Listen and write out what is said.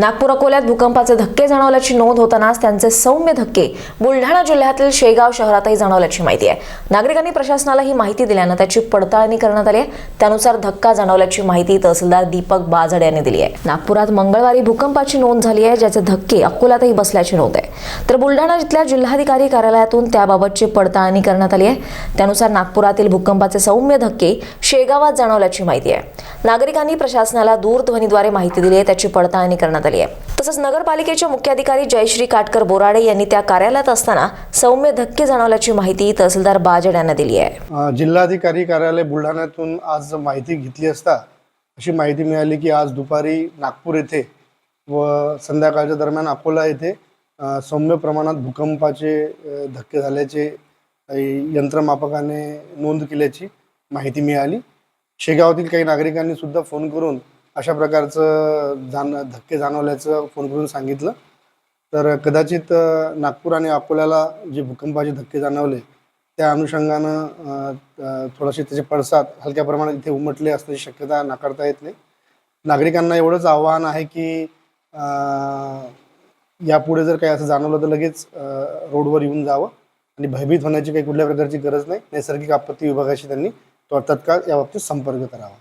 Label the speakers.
Speaker 1: नागपूर अकोल्यात भूकंपाचे धक्के जाणवल्याची नोंद होतानाच त्यांचे सौम्य धक्के बुलढाणा जिल्ह्यातील शेगाव शहरातही जाणवल्याची माहिती आहे. नागरिकांनी प्रशासनाला ही माहिती दिल्यानं त्याची पडताळणी करण्यात आली आहे. त्यानुसार धक्का जाणवल्याची माहिती तहसीलदार दीपक बाजड यांनी दिली आहे. नागपुरात मंगळवारी भूकंपाची नोंद झाली आहे ज्याचे धक्के अकोल्यातही बसल्याची नोंद आहे. तर बुलढाणा इथल्या जिल्हाधिकारी कार्यालयातून त्याबाबतची पडताळणी करण्यात आली आहे. त्यानुसार नागपुरातील भूकंपाचे सौम्य धक्के शेगावात जाणवल्याची माहिती आहे. नागरिकांनी प्रशासनाला दूरध्वनीद्वारे माहिती दिली आहे. त्याची पडताळणी करण्यात आली आहे. तसंच नगरपालिकेचे मुख्याधिकारी जयश्री काटकर बोराडे यांनी त्या कार्यालयात असताना सौम्य धक्के जाणवल्याची माहिती तहसीलदार बाजड यांना दिली आहे.
Speaker 2: जिल्हाधिकारी कार्यालय बुलढाण्यातून आज माहिती घेतली असता अशी माहिती मिळाली की आज दुपारी नागपूर येथे व संध्याकाळच्या दरम्यान अकोला येथे सौम्य प्रमाणात भूकंपाचे धक्के झाल्याचे यंत्रमापकाने नोंद केल्याची माहिती मिळाली. शेगावातील काही नागरिकांनी सुद्धा फोन करून अशा प्रकारचं जाण धक्के जाणवल्याचं फोन करून सांगितलं. तर कदाचित नागपूर आणि अकोल्याला जे भूकंपाचे धक्के जाणवले त्या अनुषंगानं थोडेसे त्याचे पडसाद हलक्या प्रमाणात इथे उमटले असण्याची शक्यता नाकारता येत नाही. नागरिकांना एवढंच आव्हान आहे की यापुढे जर काही असं जाणवलं तर लगेच रोडवर येऊन जावं आणि भयभीत होण्याची काही कुठल्या प्रकारची गरज नाही. नैसर्गिक आपत्ती विभागाशी त्यांनी तो तत्काळ याबाबतीत संपर्क करावा.